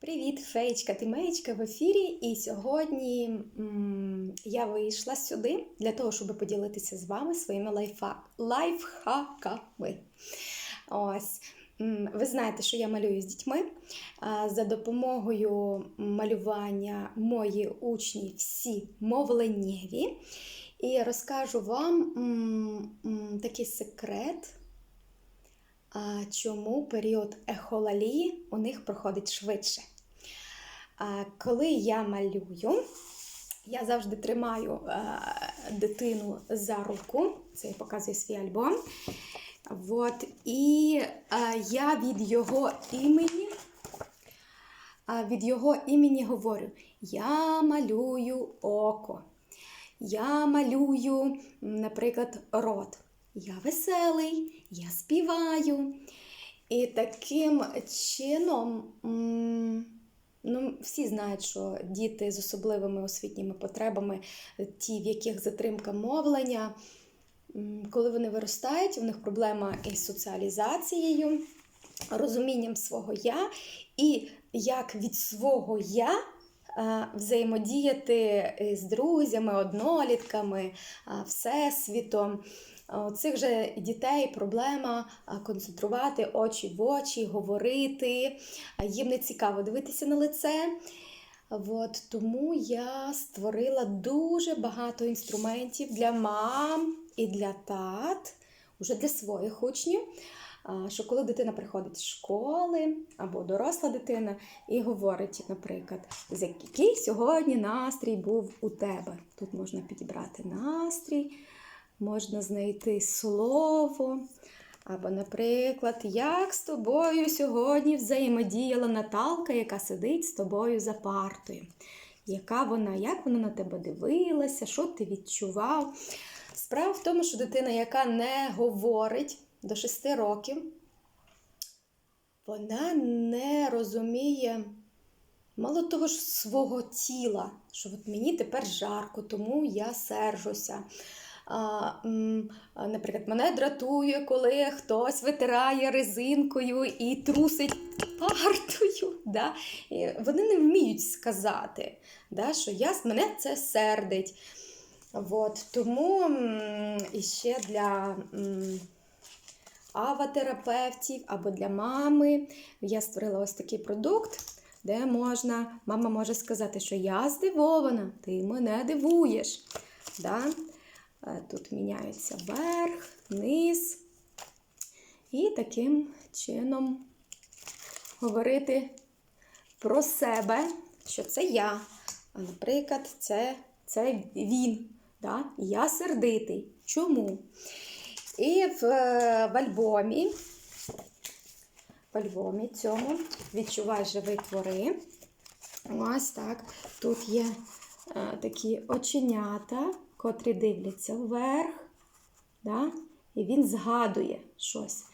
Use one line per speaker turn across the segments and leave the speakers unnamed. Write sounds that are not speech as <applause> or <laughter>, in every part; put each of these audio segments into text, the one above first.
Привіт, феєчка, ти меєчка в ефірі. І сьогодні м, я вийшла сюди для того, щоб поділитися з вами своїми лайфа... лайфхаками. Ось. Ви знаєте, що я малюю з дітьми. За допомогою малювання мої учні всі мовленнєві. І розкажу вам м, м, такий секрет. Чому період ехолалії у них проходить швидше? Коли я малюю, я завжди тримаю е, дитину за руку, це я показую свій альбом. От, і е, я від його імені, е, від його імені говорю: я малюю око, я малюю, наприклад, рот. Я веселий, я співаю. І таким чином, ну, всі знають, що діти з особливими освітніми потребами, ті, в яких затримка мовлення, коли вони виростають, у них проблема із соціалізацією, розумінням свого я, і як від свого я. Е, Взаємодіяти з друзями, однолітками, е, всесвітом. Цих же дітей проблема концентрувати очі в очі, говорити. Їм не цікаво дивитися на лице. От, тому я створила дуже багато інструментів для мам і для тат, уже для своїх учнів. Що коли дитина приходить з школи або доросла дитина і говорить, наприклад, який сьогодні настрій був у тебе. Тут можна підібрати настрій можна знайти слово. Або, наприклад, як з тобою сьогодні взаємодіяла Наталка, яка сидить з тобою за партою. Яка вона, як вона на тебе дивилася, що ти відчував? Справа в тому, що дитина, яка не говорить до 6 років, вона не розуміє, мало того ж, свого тіла, що от мені тепер жарко, тому я сержуся. А, Наприклад, мене дратує, коли хтось витирає резинкою і трусить партою. Да? І вони не вміють сказати, да, що я, мене це сердить. От, тому і ще для аватерапевтів або для мами я створила ось такий продукт. Де можна, мама може сказати, що я здивована, ти мене дивуєш. Да? Е, Тут міняється верх, низ. І таким чином говорити про себе, що це я. А, наприклад, це, це він. Да? Я сердитий. Чому? І в, в альбомі, в альбомі цьому відчувай живі твори. Ось так. Тут є е, такі оченята котрі дивляться вверх, да? і він згадує щось.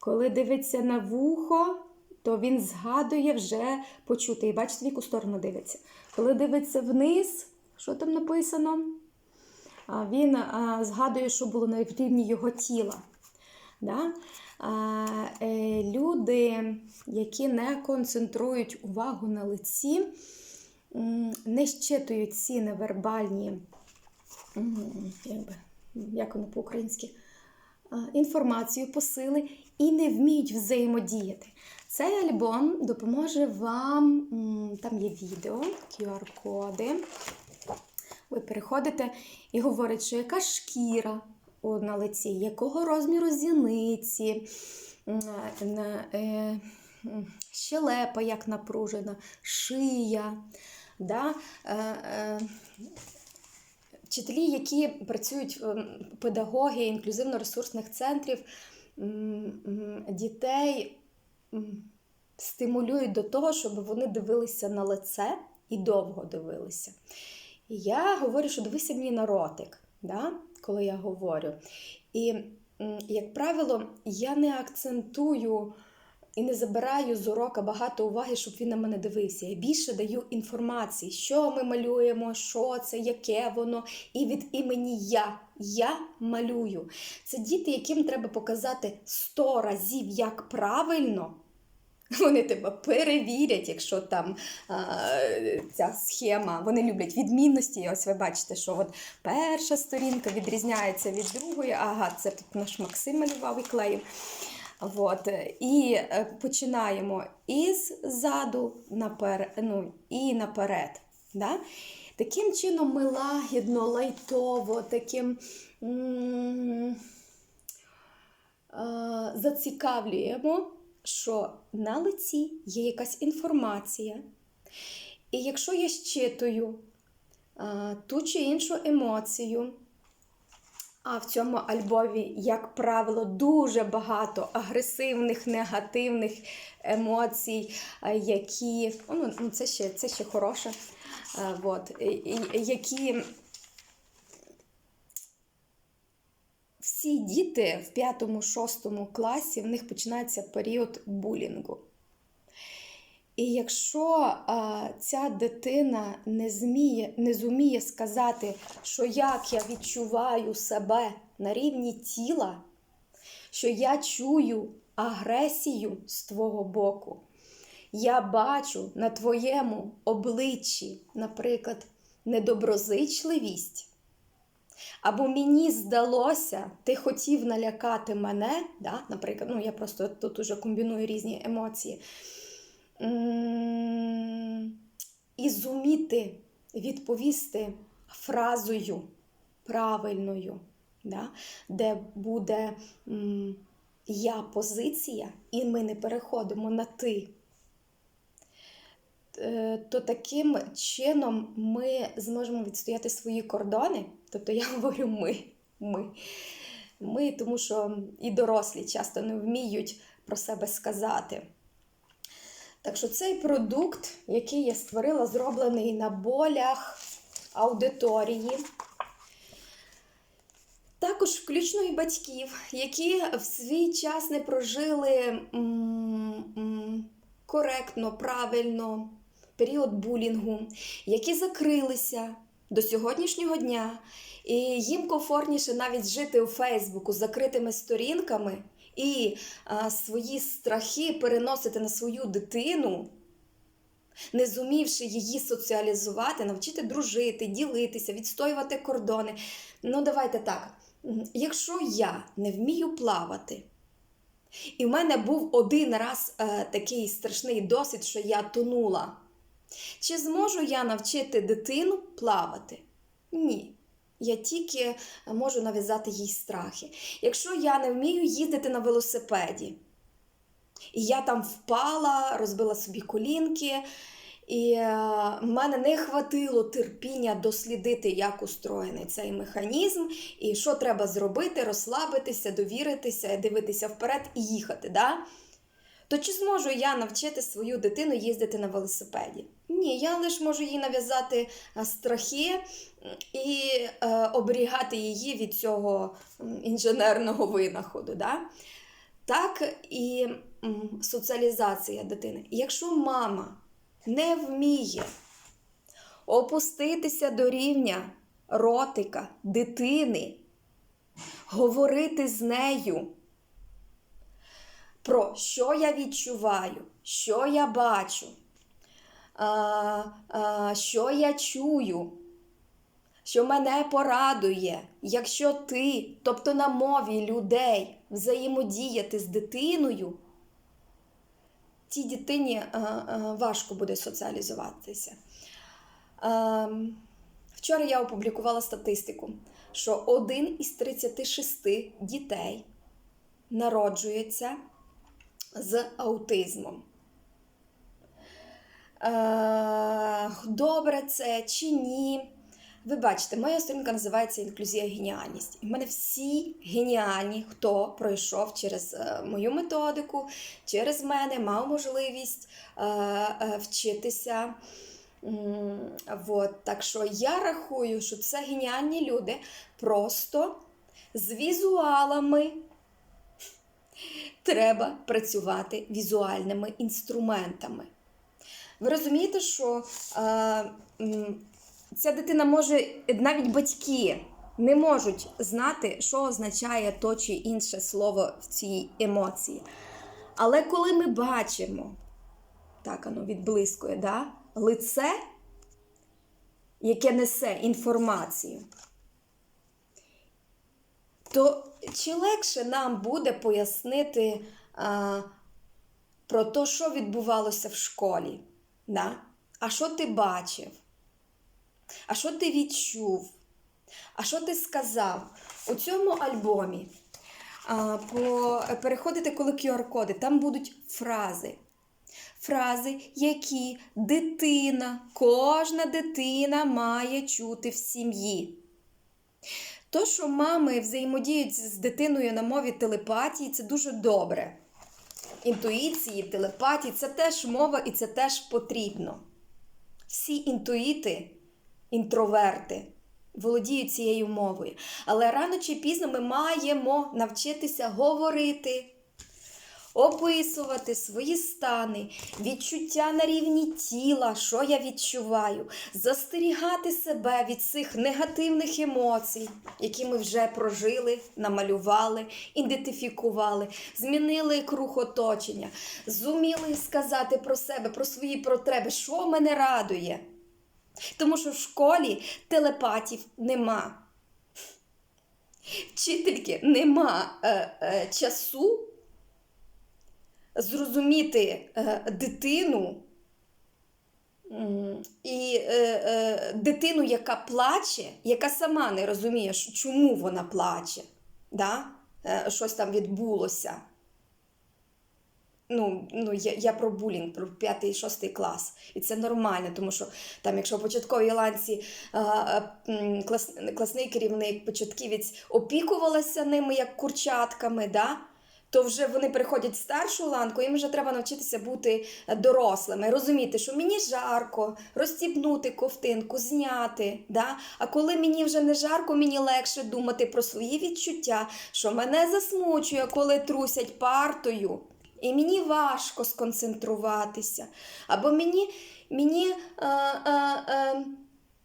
Коли дивиться на вухо, то він згадує вже почути. І бачите, в яку сторону дивиться. Коли дивиться вниз, що там написано? Він згадує, що було на рівні його тіла. Да? Е, Люди, які не концентрують увагу на лиці, не щитують ці невербальні як воно по-українськи, інформацію, посили і не вміють взаємодіяти. Цей альбом допоможе вам, там є відео, QR-коди. Ви переходите і говорите, що яка шкіра на лиці, якого розміру зіниці, е, щелепа як напружена, шия. Да? Е, е, Вчителі, які працюють ем, педагоги інклюзивно-ресурсних центрів, дітей стимулюють до того, щоб вони дивилися на лице і довго дивилися. Я говорю, що дивися мені на ротик, да? коли я говорю. І, як правило, я не акцентую і не забираю з урока багато уваги, щоб він на мене дивився. Я більше даю інформації, що ми малюємо, що це, яке воно, і від імені я. Я малюю. Це діти, яким треба показати 100 разів, як правильно, <laughs> Вони тебе перевірять, якщо там а, ця схема. Вони люблять відмінності. І ось ви бачите, що от перша сторінка відрізняється від другої. Ага, це тут наш Максим малював і клеїв. От. І е, починаємо із заду напер... ну, і наперед. Да? Таким чином ми лагідно, лайтово, таким. м, е, Зацікавлюємо, що на лиці є якась інформація. І якщо я щитую а, ту чи іншу емоцію, а в цьому альбомі, як правило, дуже багато агресивних, негативних емоцій, які ну, ну, це ще, це ще хороше, а, от, які всі діти в 5-6 класі в них починається період булінгу. І якщо а, ця дитина не, зміє, не зуміє сказати, що як я відчуваю себе на рівні тіла, що я чую агресію з твого боку, я бачу на твоєму обличчі, наприклад, недоброзичливість. Або мені здалося, ти хотів налякати мене, да? наприклад, ну я просто тут уже комбіную різні емоції. І зуміти відповісти фразою правильною, да? де буде я позиція, і ми не переходимо на ти. Е, То таким чином ми зможемо відстояти свої кордони. Тобто я <laughs> говорю ми, ми. Ми, тому що і дорослі часто не вміють про себе сказати. Так що цей продукт, який я створила, зроблений на болях аудиторії. Також включно і батьків, які в свій час не прожили м, м, коректно, правильно період булінгу, які закрилися до сьогоднішнього дня, і їм комфортніше навіть жити у Фейсбуку з закритими сторінками і а, свої страхи переносити на свою дитину, не зумівши її соціалізувати, навчити дружити, ділитися, відстоювати кордони. Ну, давайте так. Якщо я не вмію плавати, і в мене був один раз е, такий страшний досвід, що я тонула. Чи зможу я навчити дитину плавати? Ні. Я тільки можу нав'язати їй страхи. Якщо я не вмію їздити на велосипеді, і я там впала, розбила собі колінки, і е, в мене не хватило терпіння дослідити, як устроєний цей механізм, і що треба зробити, розслабитися, довіритися, дивитися вперед і їхати. Да? То чи зможу я навчити свою дитину їздити на велосипеді? Ні, я лише можу їй нав'язати е, страхи і е, оберігати її від цього інженерного винаходу. Да? Так і соціалізація дитини. Якщо мама не вміє опуститися до рівня ротика дитини, говорити з нею про що я відчуваю, що я бачу, що я чую, що мене порадує, якщо ти, тобто на мові людей, взаємодіяти з дитиною, тій дитині а, а, важко буде соціалізуватися. Вчора я опублікувала статистику, що один із 36 дітей народжується з аутизмом. Е, Добре це чи ні? Ви бачите, моя сторінка називається Інклюзія геніальність. І в мене всі геніальні, хто пройшов через е, мою методику, через мене, мав можливість е, вчитися. М, Вот. Так що я рахую, що це геніальні люди просто з візуалами треба працювати візуальними інструментами. Ви розумієте, що е, ця дитина може, навіть батьки не можуть знати, що означає то чи інше слово в цій емоції. Але коли ми бачимо, так воно відблискує, да? лице, яке несе інформацію, то чи легше нам буде пояснити а, про те, що відбувалося в школі? Да? А що ти бачив? А що ти відчув? А що ти сказав? У цьому альбомі а, по, переходите, коли QR-коди, там будуть фрази. Фрази, які дитина, кожна дитина має чути в сім'ї. То, що мами взаємодіють з дитиною на мові телепатії, це дуже добре. Інтуїції, телепатії це теж мова і це теж потрібно. Всі інтуїти, інтроверти володіють цією мовою. Але рано чи пізно ми маємо навчитися говорити, описувати свої стани, відчуття на рівні тіла, що я відчуваю, застерігати себе від цих негативних емоцій, які ми вже прожили, намалювали, ідентифікували, змінили круг оточення, зуміли сказати про себе, про свої потреби, що мене радує. Тому що в школі телепатів нема. Вчительки нема е, е, часу зрозуміти е, дитину і е, е, дитину, яка плаче, яка сама не розуміє, чому вона плаче, да? щось там відбулося. Ну, ну я, я про булінг, про 5-6 клас. І це нормально, тому що там, якщо в початковій ланці а, клас, класний керівник, початківець опікувалася ними як курчатками, да? То вже вони переходять в старшу ланку, їм вже треба навчитися бути дорослими, розуміти, що мені жарко, розстібнути ковтинку, зняти. Да? А коли мені вже не жарко, мені легше думати про свої відчуття, що мене засмучує, коли трусять партою. І мені важко сконцентруватися. Або мені, мені е, е, е,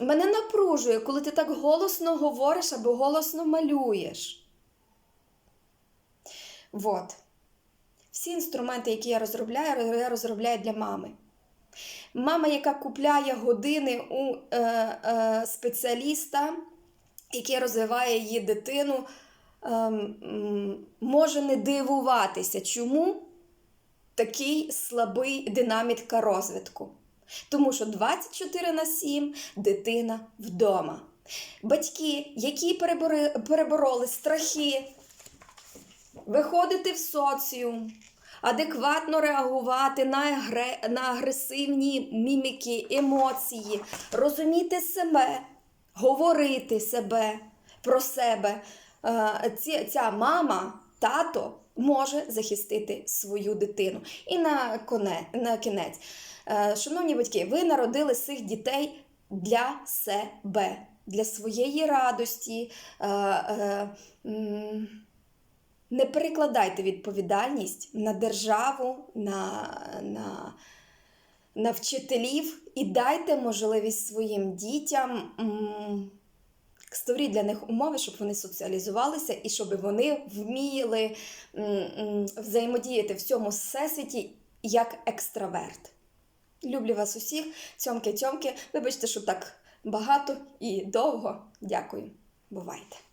мене напружує, коли ти так голосно говориш або голосно малюєш. Вот. Всі інструменти, які я розробляю, я розробляю для мами. Мама, яка купляє години у е, е, спеціаліста, який розвиває її дитину, м, може не дивуватися, чому такий слабий динаміка розвитку. Тому що 24 на 7 дитина вдома. Батьки, які перебороли страхи, виходити в соціум, адекватно реагувати на, агре, на агресивні міміки, емоції, розуміти себе, говорити себе про себе. Е, Ця мама, тато може захистити свою дитину. І на, коне, на кінець, Е, шановні батьки, ви народили цих дітей для себе, для своєї радості. Не перекладайте відповідальність на державу, на, на, на вчителів і дайте можливість своїм дітям. Створіть для них умови, щоб вони соціалізувалися і щоб вони вміли взаємодіяти в цьому всесвіті як екстраверт. Люблю вас усіх, цьомки-цьомки. Вибачте, що так багато і довго. Дякую. Бувайте!